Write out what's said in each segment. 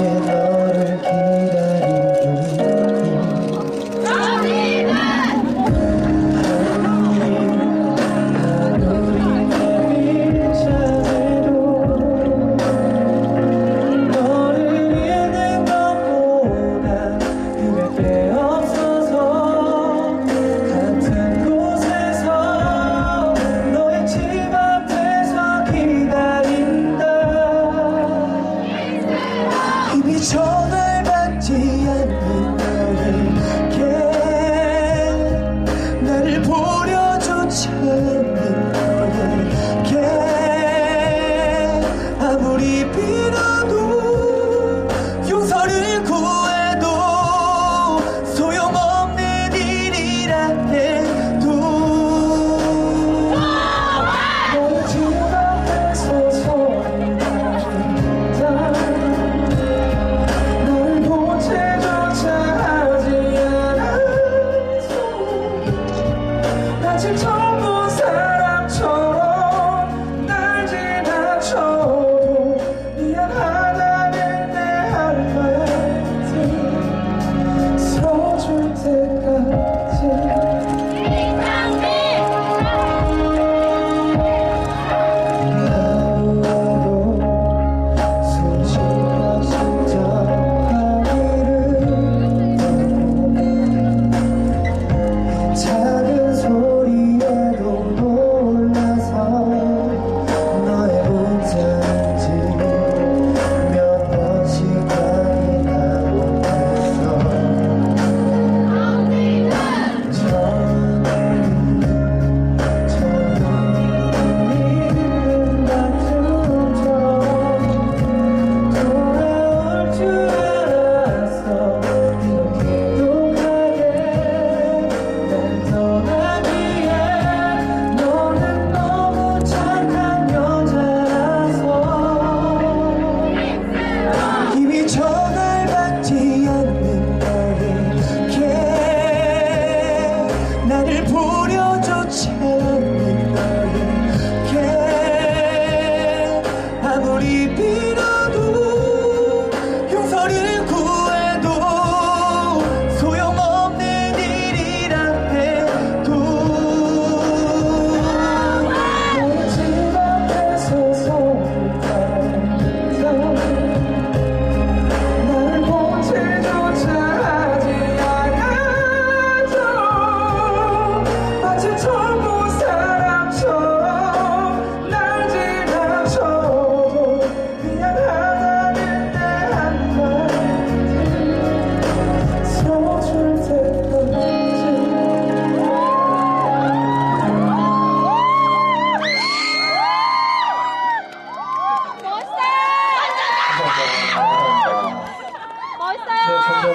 you. Peter.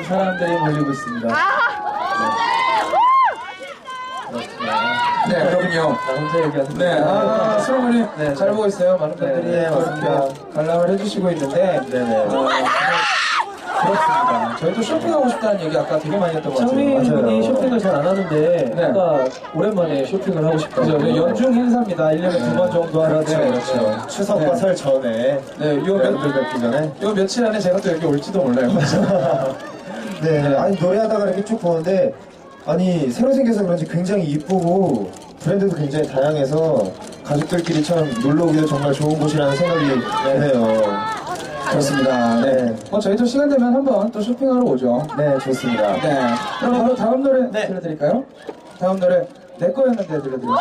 사람들이 몰리고 있습니다. 아, 네, 네 여러분요. 네, 아, 아 수로모님. 네, 잘 보고 있어요. 많은 네, 분들이 네, 맞습니다. 관람을 해주시고 있는데. 네네. 어, 그렇습니다. 저희도 쇼핑하고 싶다는 얘기 아까 되게 많이 했던 것 같아요. 창민이 쇼핑을 잘 안 하는데 네. 아까 오랜만에 쇼핑을 하고 싶다고 네, 연중 행사입니다. 1년에 두 번 정도 하는데 그렇죠, 그렇죠. 추석과 설 전에 네, 요, 며칠 전에 요 며칠 안에 제가 또 여기 올지도 몰라요. 네 아니 노래하다가 이렇게 쭉 보는데 아니 새로 생겨서 그런지 굉장히 이쁘고 브랜드도 굉장히 다양해서 가족들끼리 참 놀러 오기도 정말 좋은 곳이라는 생각이 드네요 그렇습니다. 네. 네. 뭐 저희도 시간 되면 한번 또 쇼핑하러 오죠. 네 좋습니다 네. 그럼 바로 다음 노래 네. 들려드릴까요? 다음 노래 내 거였는데 들려드릴게요.